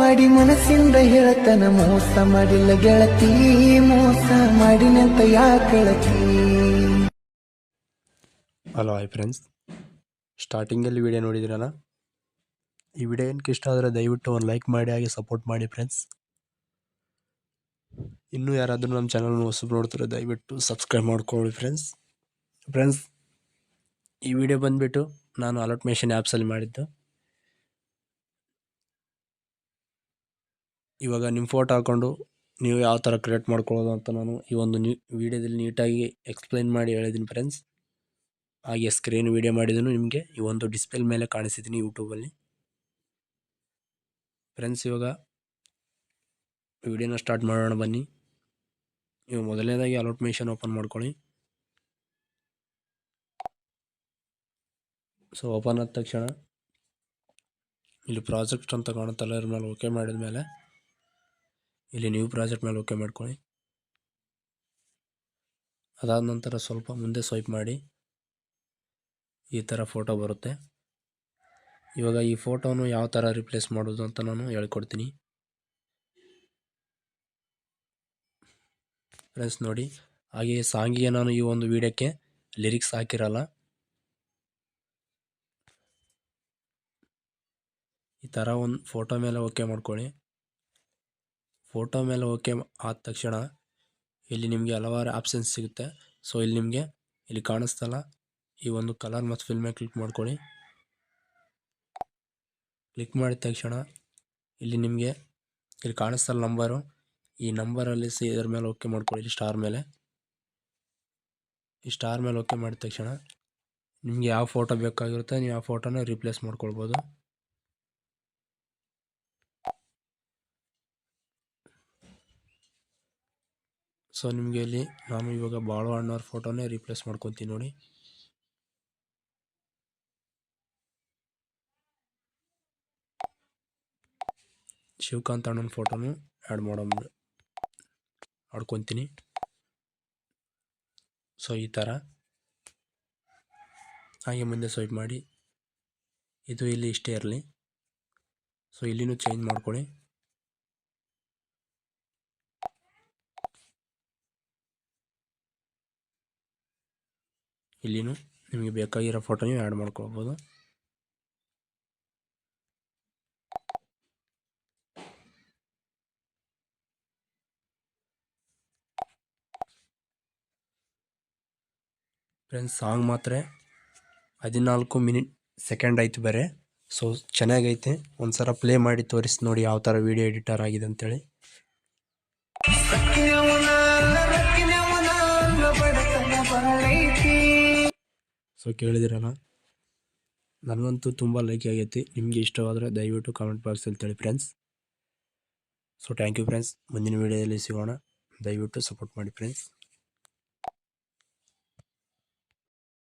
ಮಾಡಿ ಮನಸ್ಸಿಂದ ಹೇಳ್ತನ, ಮೋಸ ಮಾಡಿಲ್ಲ ಗೆಳತಿ, ಮೋಸ ಮಾಡಿನಂತ ಯಾಕಳತಿ ಹಲೋ ಹಾಯ್ ಫ್ರೆಂಡ್ಸ್ ಸ್ಟಾರ್ಟಿಂಗಲ್ಲಿ ವಿಡಿಯೋ ನೋಡಿದಿರಲ್ಲ ಈ ವಿಡಿಯೋ ಏನಕ್ಕೆ ಇಷ್ಟ ಆದರೆ ದಯವಿಟ್ಟು ಒಂದು ಲೈಕ್ ಮಾಡಿ, ಹಾಗೆ ಸಪೋರ್ಟ್ ಮಾಡಿ ಫ್ರೆಂಡ್ಸ್ ಇನ್ನೂ ಯಾರಾದರೂ ನಮ್ಮ ಚಾನಲ್ನ ಹೊಸಬ್ರು ನೋಡ್ತಾರೆ ದಯವಿಟ್ಟು ಸಬ್ಸ್ಕ್ರೈಬ್ ಮಾಡ್ಕೊಳ್ಳಿ ಫ್ರೆಂಡ್ಸ್ ಫ್ರೆಂಡ್ಸ್ ಈ ವಿಡಿಯೋ ಬಂದುಬಿಟ್ಟು ನಾನು ಅಲರ್ಟ್ ಮೆಷಿನ್ ಆ್ಯಪ್ಸಲ್ಲಿ ಮಾಡಿದ್ದು. ಇವಾಗ ನಿಮ್ಮ ಫೋಟೋ ಹಾಕ್ಕೊಂಡು ನೀವು ಯಾವ ಥರ ಕ್ರಿಯೇಟ್ ಮಾಡ್ಕೊಳ್ಳೋದು ಅಂತ ನಾನು ಈ ಒಂದು ನ್ಯೂ ವಿಡಿಯೋದಲ್ಲಿ ನೀಟಾಗಿ ಎಕ್ಸ್ಪ್ಲೈನ್ ಮಾಡಿ ಹೇಳಿದ್ದೀನಿ ಫ್ರೆಂಡ್ಸ್ ಹಾಗೆ ಸ್ಕ್ರೀನ್ ವಿಡಿಯೋ ಮಾಡಿದನು ನಿಮಗೆ. ಈ ಒಂದು ಡಿಸ್ಪ್ಲೇ ಮೇಲೆ ಕಾಣಿಸಿದ್ದೀನಿ ಯೂಟ್ಯೂಬಲ್ಲಿ ಫ್ರೆಂಡ್ಸ್ ಇವಾಗ ವಿಡಿಯೋನ ಸ್ಟಾರ್ಟ್ ಮಾಡೋಣ ಬನ್ನಿ. ನೀವು ಮೊದಲನೇದಾಗಿ ಅಲೌಟ್ ಮೆಷನ್ ಓಪನ್ ಮಾಡ್ಕೊಳ್ಳಿ. ಸೊ ಓಪನ್ ಆದ ತಕ್ಷಣ ಇಲ್ಲಿ ಪ್ರಾಜೆಕ್ಟ್ ಅಂತ ಕಾಣುತ್ತಲ್ಲ ಇದ್ರ ಮೇಲೆ ಓಕೆ ಮಾಡಿದ ಮೇಲೆ ಇಲ್ಲಿ ನ್ಯೂ ಪ್ರಾಜೆಕ್ಟ್ ಮೇಲೆ ಓಕೆ ಮಾಡ್ಕೊಳ್ಳಿ. ಅದಾದ ನಂತರ ಸ್ವಲ್ಪ ಮುಂದೆ ಸ್ವೈಪ್ ಮಾಡಿ. ಈ ಥರ ಫೋಟೋ ಬರುತ್ತೆ. ಇವಾಗ ಈ ಫೋಟೋನು ಯಾವ ಥರ ರಿಪ್ಲೇಸ್ ಮಾಡೋದು ಅಂತ ನಾನು ಹೇಳ್ಕೊಡ್ತೀನಿ. ಫ್ರೆಂಡ್ಸ್ ನೋಡಿ ಹಾಗೆ ಸಾಂಗಿಗೆ ನಾನು ಈ ಒಂದು ವಿಡಿಯೋಕ್ಕೆ ಲಿರಿಕ್ಸ್ ಹಾಕಿರಲ್ಲ. ಈ ಥರ ಒಂದು ಫೋಟೋ ಮೇಲೆ ಓಕೆ ಮಾಡ್ಕೊಳ್ಳಿ. ಫೋಟೋ ಮೇಲೆ ಓಕೆ ಆದ ತಕ್ಷಣ ಇಲ್ಲಿ ನಿಮಗೆ ಹಲವಾರು ಆಪ್ಷನ್ಸ್ ಸಿಗುತ್ತೆ. ಸೊ, ಇಲ್ಲಿ ನಿಮಗೆ ಇಲ್ಲಿ ಕಾಣಿಸ್ತಲ್ಲ ಈ ಒಂದು ಕಲರ್ ಮತ್ತು ಫಿಲ್ ಮೇಲೆ ಕ್ಲಿಕ್ ಮಾಡ್ಕೊಳ್ಳಿ. ಕ್ಲಿಕ್ ಮಾಡಿದ ತಕ್ಷಣ ಇಲ್ಲಿ ನಿಮಗೆ ಇಲ್ಲಿ ಕಾಣಿಸ್ತಲ್ಲ ನಂಬರು ಈ ನಂಬರಲ್ಲಿ ಸಿ ಇದ್ರ ಮೇಲೆ ಓಕೆ ಮಾಡ್ಕೊಳ್ಳಿ, ಇಲ್ಲಿ ಸ್ಟಾರ್ ಮೇಲೆ. ಈ ಸ್ಟಾರ್ ಮೇಲೆ ಓಕೆ ಮಾಡಿದ ತಕ್ಷಣ ನಿಮಗೆ ಯಾವ ಫೋಟೋ ಬೇಕಾಗಿರುತ್ತೆ, ನೀವು ಆ ಫೋಟೋನ ರಿಪ್ಲೇಸ್ ಮಾಡ್ಕೊಳ್ಬೋದು. ಸೊ ನಿಮಗೆ ಇಲ್ಲಿ ನಾನು ಇವಾಗ ಬಾಳು ಅಣ್ಣವ್ರ ಫೋಟೋನೇ ರಿಪ್ಲೇಸ್ ಮಾಡ್ಕೊತೀನಿ ನೋಡಿ. ಶಿವಕಾಂತ್ ಅಣ್ಣನ ಫೋಟೋನು ಆ್ಯಡ್ ಮಾಡೋ ಆಡ್ಕೊತೀನಿ. ಸೊ ಈ ಥರ ಹಾಗೆ ಮುಂದೆ ಸ್ವೈಪ್ ಮಾಡಿ. ಇದು ಇಲ್ಲಿ ಇಷ್ಟೇ ಇರಲಿ. ಸೊ ಇಲ್ಲಿನೂ ಚೇಂಜ್ ಮಾಡ್ಕೊಳ್ಳಿ. ಇಲ್ಲಿನೂ ನಿಮಗೆ ಬೇಕಾಗಿರೋ ಫೋಟೋ ನೀವು ಆ್ಯಡ್ ಮಾಡ್ಕೊಳ್ಬೋದು. ಫ್ರೆಂಡ್ಸ್ ಸಾಂಗ್ ಮಾತ್ರ ಹದಿನಾಲ್ಕು ಮಿನಿಟ್ ಸೆಕೆಂಡ್ ಆಯ್ತು ಬೇರೆ. ಸೊ ಚೆನ್ನಾಗೈತೆ. ಒಂದ್ಸಲ ಪ್ಲೇ ಮಾಡಿ ತೋರಿಸಿ ನೋಡಿ ಯಾವ ಥರ ವಿಡಿಯೋ ಎಡಿಟರ್ ಆಗಿದೆ ಅಂತೇಳಿ. ಸೊ ಕೇಳಿದಿರಲ್ಲ? ನನಗಂತೂ ತುಂಬ ಲೈಕ್ ಆಗೈತಿ. ನಿಮಗೆ ಇಷ್ಟವಾದರೆ ದಯವಿಟ್ಟು ಕಾಮೆಂಟ್ ಬಾಕ್ಸಲ್ಲಿ ತಿಳಿ friends so thank you friends ಮುಂದಿನ ವೀಡಿಯೋದಲ್ಲಿ ಸಿಗೋಣ. ದಯವಿಟ್ಟು ಸಪೋರ್ಟ್ ಮಾಡಿ ಫ್ರೆಂಡ್ಸ್